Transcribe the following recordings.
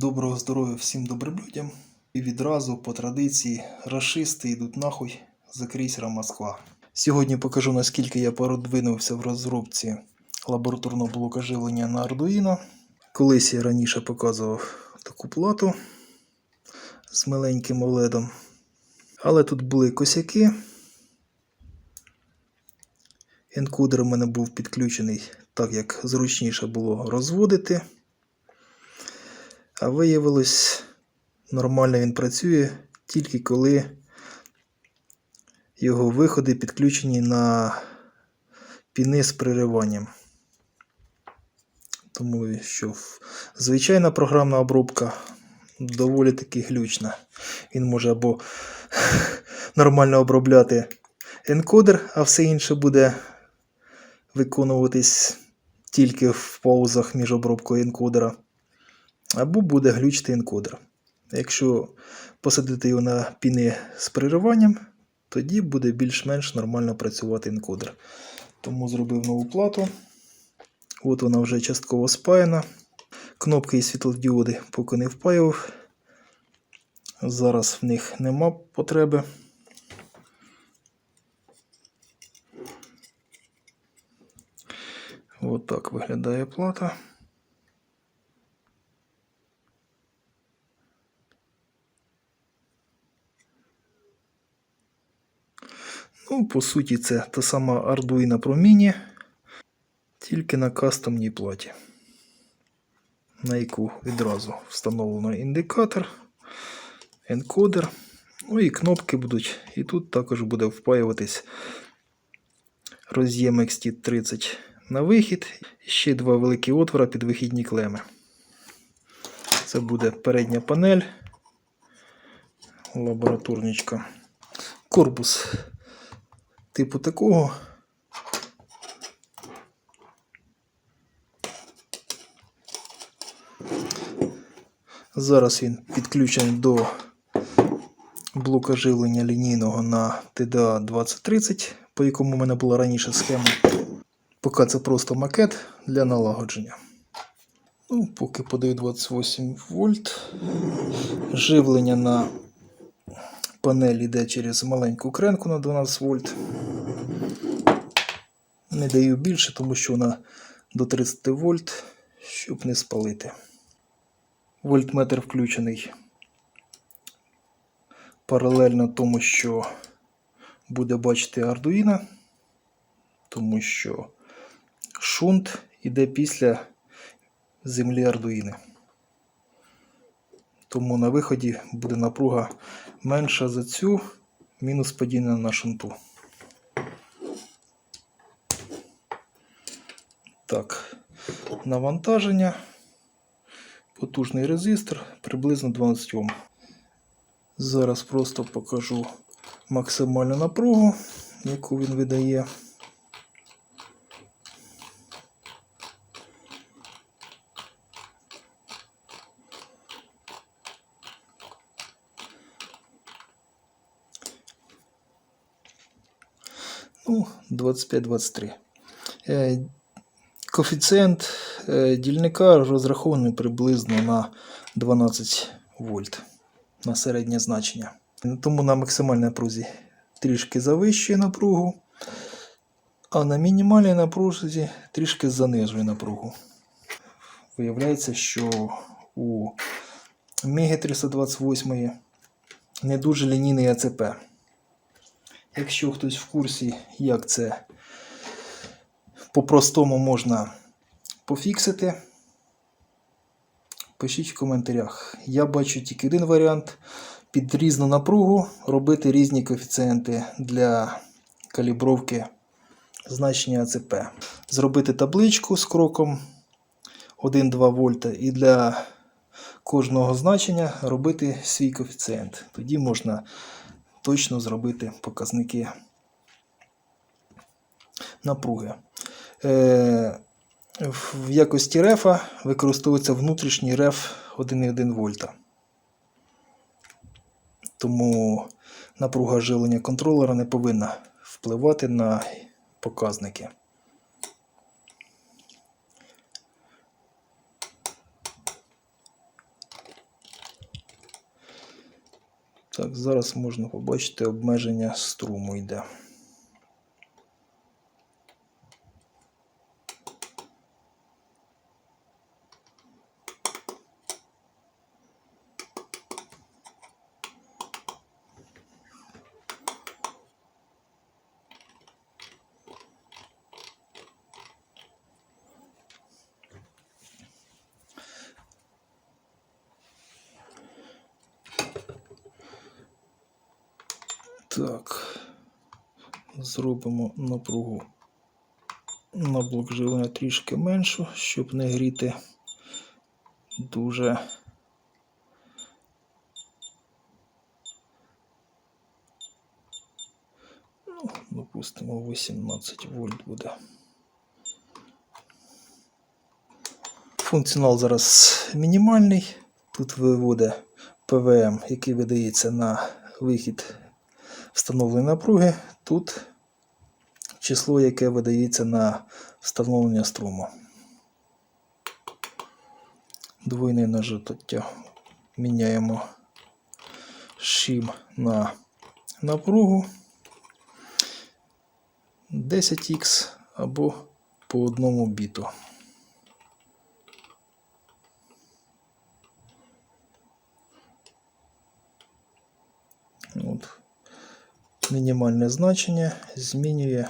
Доброго здоров'я всім добрим людям. І відразу по традиції рашисти йдуть нахуй за крейсера Москва. Сьогодні покажу наскільки я продвинувся в розробці лабораторного блока живлення на Arduino. Колись я раніше показував таку плату з маленьким OLED. Але тут були косяки. Енкодер у мене був підключений так, як зручніше було розводити. А виявилось, нормально він працює тільки коли його виходи підключені на піни з пририванням. Тому що звичайна програмна обробка доволі таки глючна. Він може або нормально обробляти енкодер, а все інше буде виконуватись тільки в паузах між обробкою енкодера або буде глючити енкодер. Якщо посадити його на піни з пририванням, тоді буде більш-менш нормально працювати енкодер. Тому зробив нову плату. От вона вже частково спаяна. Кнопки і світлодіоди поки не впаював. Зараз в них нема потреби. От виглядає плата. Ну, по суті, це та сама Arduino Pro Mini, тільки на кастомній платі, на яку відразу встановлено індикатор, енкодер. Ну і кнопки будуть. І тут також буде впаюватись роз'єм XT30 на вихід. Ще два великі отвора під вихідні клеми. Це буде передня панель, лабораторничка. Корпус типу такого. Зараз він підключений до блока живлення лінійного на TDA 2030, по якому в мене була раніше схема. Поки це просто макет для налагодження. Ну, поки подаю 28 вольт. Живлення на панель йде через маленьку кренку на 12 вольт. Не даю більше, тому що вона до 30 вольт, щоб не спалити. Вольтметр включений паралельно тому, що буде бачити Arduino, тому що шунт іде після землі Arduino. Тому на виході буде напруга менша за цю, мінус падіння на шунту. Так, навантаження. Потужний резистор приблизно 12 Ом. Зараз просто покажу максимальну напругу, яку він видає. Ну, 25-23. Е, Коефіцієнт е, дільника розрахований приблизно на 12 вольт на середнє значення. Тому на максимальній напрузі трішки завищує напругу, а на мінімальній напрузі трішки занижує напругу. Виявляється, що у Меги 328 не дуже лінійний АЦП. Якщо хтось в курсі, як це по-простому можна пофіксити, пишіть в коментарях. Я бачу тільки один варіант. Під різну напругу робити різні коефіцієнти для калібровки значення АЦП. Зробити табличку з кроком 1-2 вольта і для кожного значення робити свій коефіцієнт. Тоді можна точно зробити показники напруги. Е, в якості рефа використовується внутрішній реф 1,1 вольта. Тому напруга живлення контролера не повинна впливати на показники. Так, зараз можна побачити обмеження струму йде. Так. Зробимо напругу на блок живлення трішки меншу, щоб не гріти дуже. Ну, допустимо, 18 вольт буде. Функціонал зараз мінімальний. Тут виводить ПВМ, який видається на вихід встановленої напруги. Тут число, яке видається на встановлення струму. Двойне нажаття міняємо шим на напругу 10х або по одному біту. От. Мінімальне значення змінює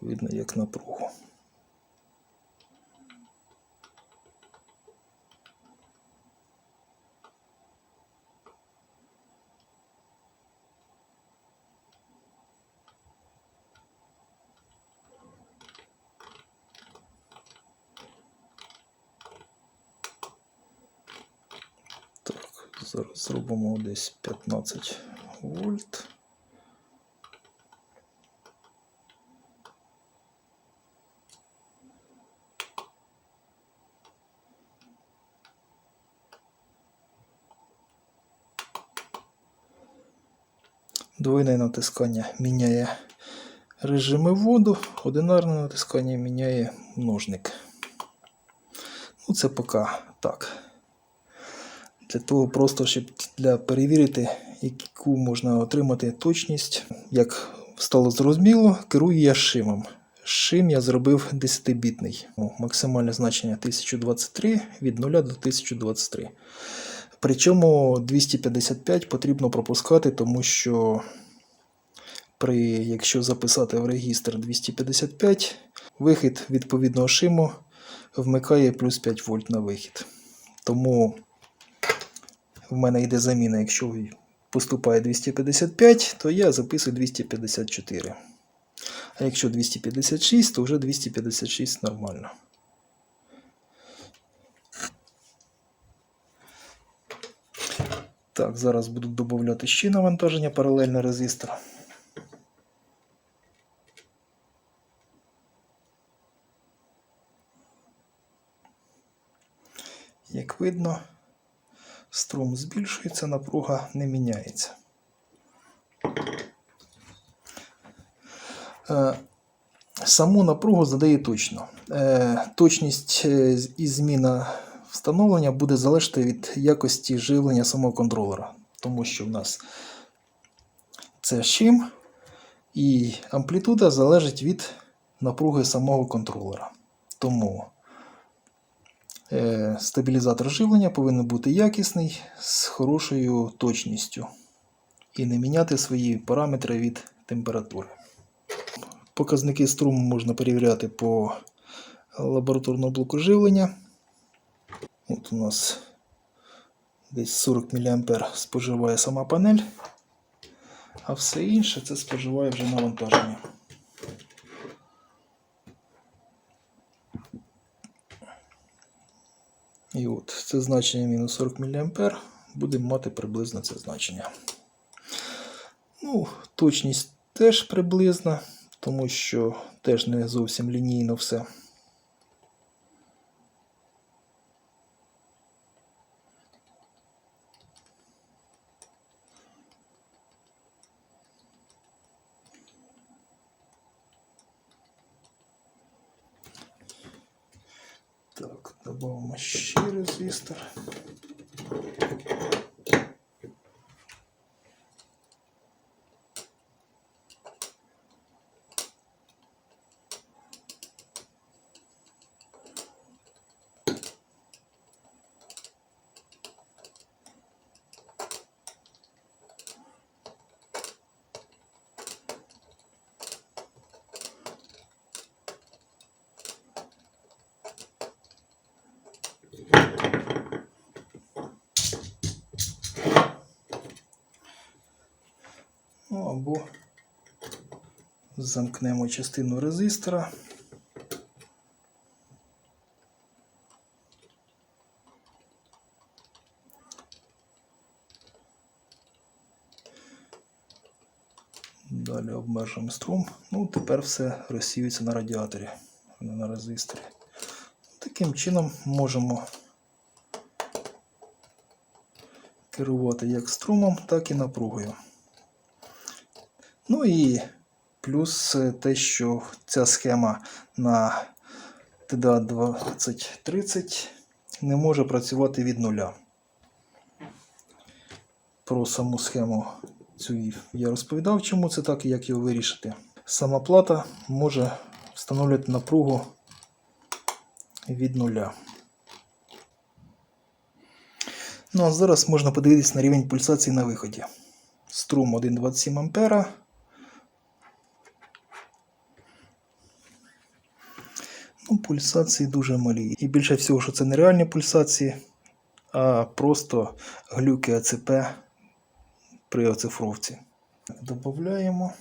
видно як напругу. Так, зараз зробимо десь 15 вольт. Двойне натискання міняє режими вводу, одинарне натискання міняє множник. Ну, це поки так. Для того просто, щоб для перевірити, яку можна отримати точність. Як стало зрозуміло, керую я шимом. Шим я зробив 10-бітний. Ну, Максимальне значення 1023 від 0 до 1023. Причому 255 потрібно пропускати, тому що при, якщо записати в регістр 255, вихід відповідного шиму вмикає плюс 5 вольт на вихід. Тому в мене йде заміна, якщо поступає 255, то я записую 254. А якщо 256, то вже 256 нормально. Так, зараз буду додати ще навантаження паралельно резистор. Як видно, струм збільшується, напруга не міняється. Е, Саму напругу задає точно. Е, Точність е, і зміна встановлення буде залежати від якості живлення самого контролера. Тому що в нас це шим, і амплітуда залежить від напруги самого контролера. Тому стабілізатор живлення повинен бути якісний з хорошою точністю і не міняти свої параметри від температури. Показники струму можна перевіряти по лабораторному блоку живлення. От у нас десь 40 мА споживає сама панель, а все інше це споживає вже навантаження. І от це значення мінус 40 мА будемо мати приблизно це значення. Ну, точність теж приблизна, тому що теж не зовсім лінійно все. Додамо ще резистор. Або замкнемо частину резистора. Далі обмежуємо струм. Ну, тепер все розсіюється на радіаторі, а не на резисторі. Таким чином можемо керувати як струмом, так і напругою. Ну і плюс е, те, що ця схема на TDA 2030 не може працювати від нуля. Про саму схему цю я розповідав, чому це так і як його вирішити. Сама плата може встановлювати напругу від нуля. Ну а зараз можна подивитися на рівень пульсації на виході. Струм 1,27 А. Ну, пульсації дуже малі. І більше всього, що це не реальні пульсації, а просто глюки АЦП при оцифровці. Додаємо.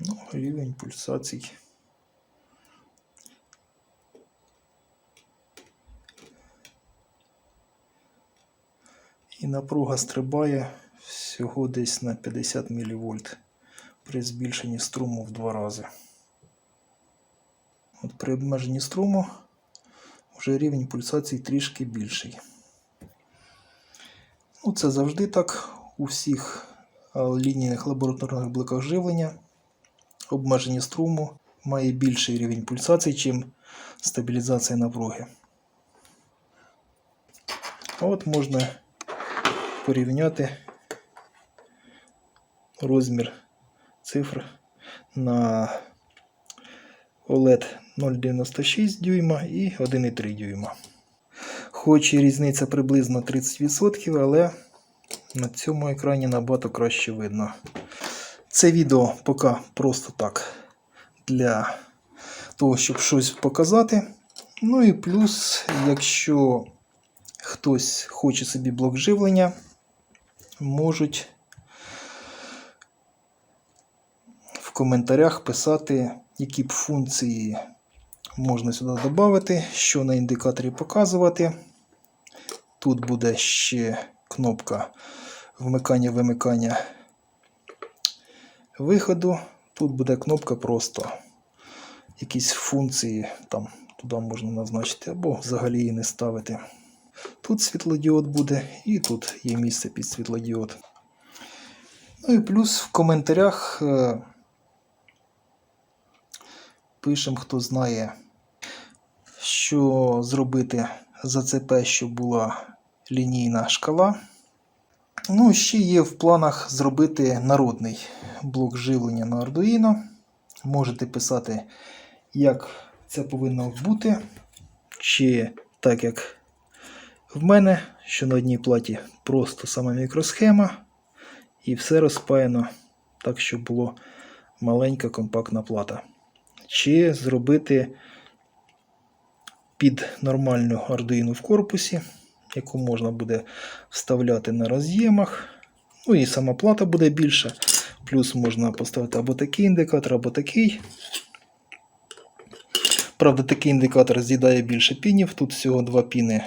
Ну, рівень пульсацій. І напруга стрибає всього десь на 50 мВ при збільшенні струму в два рази. От при обмеженні струму вже рівень пульсації трішки більший. Ну, Це завжди так у всіх лінійних лабораторних блоках живлення. Обмеження струму має більший рівень пульсації, чим стабілізація напруги. От можна порівняти розмір цифр на OLED 0,96 дюйма і 1,3 дюйма. Хоч і різниця приблизно 30%, але на цьому екрані набагато краще видно. Це відео поки просто так для того, щоб щось показати. Ну і плюс, якщо хтось хоче собі блок живлення, можуть в коментарях писати, які б функції можна сюди додати, що на індикаторі показувати. Тут буде ще кнопка вмикання-вимикання виходу. Тут буде кнопка просто якісь функції там туди можна назначити, або взагалі її не ставити. Тут світлодіод буде, і тут є місце під світлодіод. Ну і плюс в коментарях е, пишемо, хто знає, що зробити за ЦП, щоб була лінійна шкала. Ну, ще є в планах зробити народний блок живлення на Arduino. Можете писати, як це повинно бути. Чи так, як в мене, що на одній платі просто сама мікросхема, і все розпаяно так, щоб було маленька компактна плата. Чи зробити під нормальну Arduino в корпусі, яку можна буде вставляти на роз'ємах. Ну і сама плата буде більша. Плюс можна поставити або такий індикатор, або такий. Правда, такий індикатор з'їдає більше пінів. Тут всього два піни,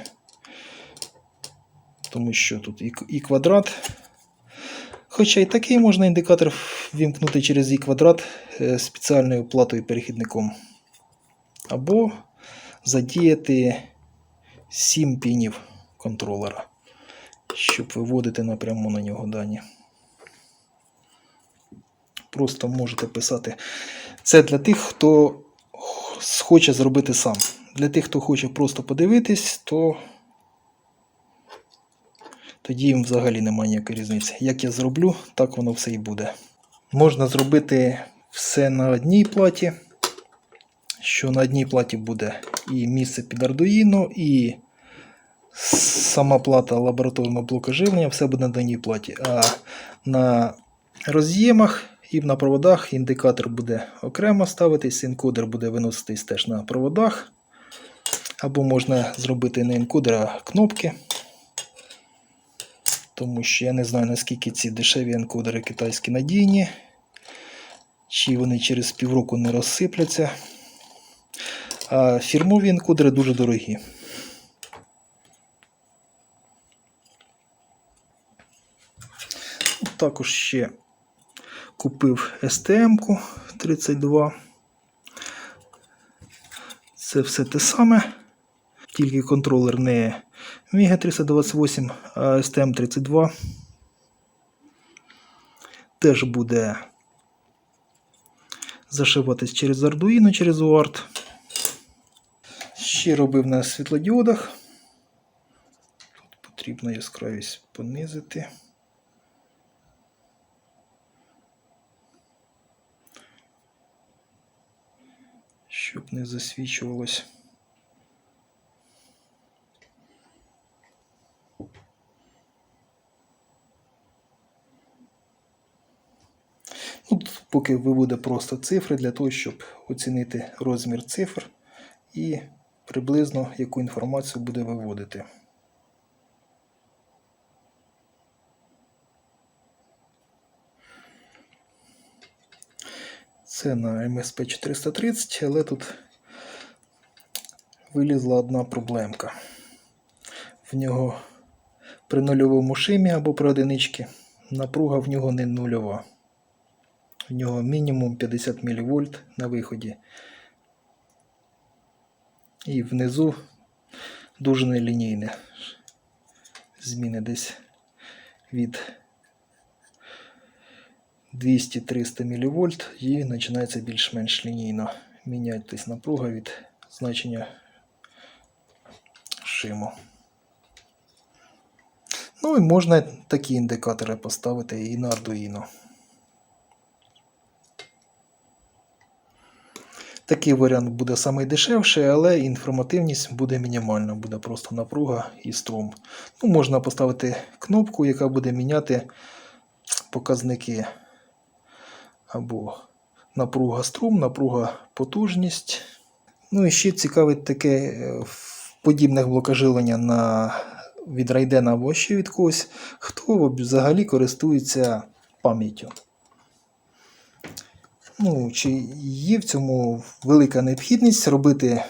тому що тут і квадрат. Хоча і такий можна індикатор вімкнути через і квадрат е, спеціальною платою перехідником. Або задіяти 7 пінів контролера, щоб виводити напряму на нього дані. Просто можете писати. Це для тих, хто хоче зробити сам. Для тих, хто хоче просто подивитись, то тоді їм взагалі немає ніякої різниці. Як я зроблю, так воно все і буде. Можна зробити все на одній платі, що на одній платі буде і місце під Arduino, і сама плата лабораторного блока живлення, все буде на одній платі. А на роз'ємах і на проводах індикатор буде окремо ставитись, енкодер буде виноситись теж на проводах. Або можна зробити не енкодер, а кнопки. Тому що я не знаю, наскільки ці дешеві енкодери китайські надійні, чи вони через півроку не розсипляться. А фірмові енкодери дуже дорогі. Також ще купив STM-ку 32. Це все те саме. Тільки контролер не Міга 328, а STM32. Теж буде зашиватись через Arduino, через UART. Ще робив на світлодіодах. Тут потрібно яскравість понизити. Щоб не засвічувалось. Тут поки виводе просто цифри для того, щоб оцінити розмір цифр і приблизно яку інформацію буде виводити. Це на MSP 430, але тут вилізла одна проблемка. В нього при нульовому шимі або при одиничці напруга в нього не нульова. В нього мінімум 50 мВ на виході. І внизу дуже нелінійне. Зміни десь від 200-300 мВ і починається більш-менш лінійно мінятись напруга від значення шиму. Ну і можна такі індикатори поставити і на Arduino. Такий варіант буде найдешевший, але інформативність буде мінімальна, буде просто напруга і струм. Ну, Можна поставити кнопку, яка буде міняти показники або напруга струм, напруга потужність. Ну і ще цікавить таке е, в подібних блокаживлення на від райдена або ще від когось, хто взагалі користується пам'яттю. Ну, чи є в цьому велика необхідність робити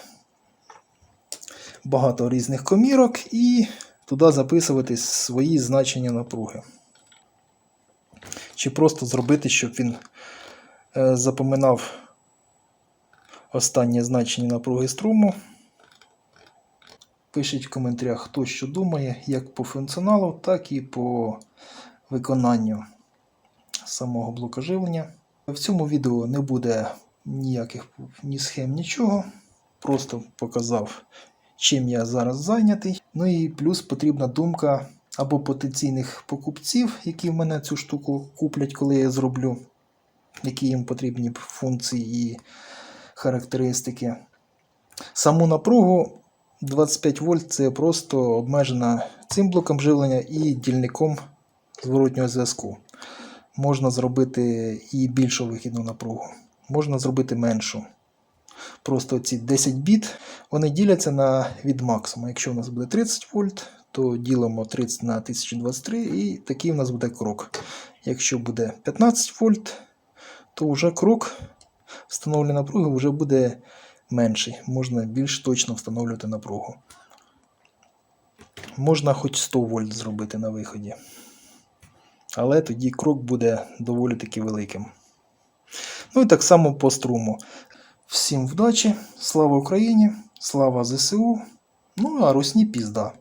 багато різних комірок і туди записувати свої значення напруги. Чи просто зробити, щоб він е, запоминав останнє значення напруги струму. Пишіть в коментарях, хто що думає, як по функціоналу, так і по виконанню самого блока живлення. В цьому відео не буде ніяких ні схем, нічого. Просто показав, чим я зараз зайнятий. Ну і плюс потрібна думка або потенційних покупців, які в мене цю штуку куплять, коли я зроблю, які їм потрібні функції і характеристики. Саму напругу 25 вольт це просто обмежена цим блоком живлення і дільником зворотнього зв'язку. Можна зробити і більшу вихідну напругу, можна зробити меншу. Просто ці 10 біт вони діляться на від максимуму. Якщо у нас буде 30 вольт, то ділимо 30 на 1023 і такий у нас буде крок. Якщо буде 15 вольт, то вже крок встановлення напруги вже буде менший. Можна більш точно встановлювати напругу. Можна хоч 100 вольт зробити на виході. Але тоді крок буде доволі таки великим. Ну і так само по струму. Всім вдачі, слава Україні, слава ЗСУ. Ну а русні пізда.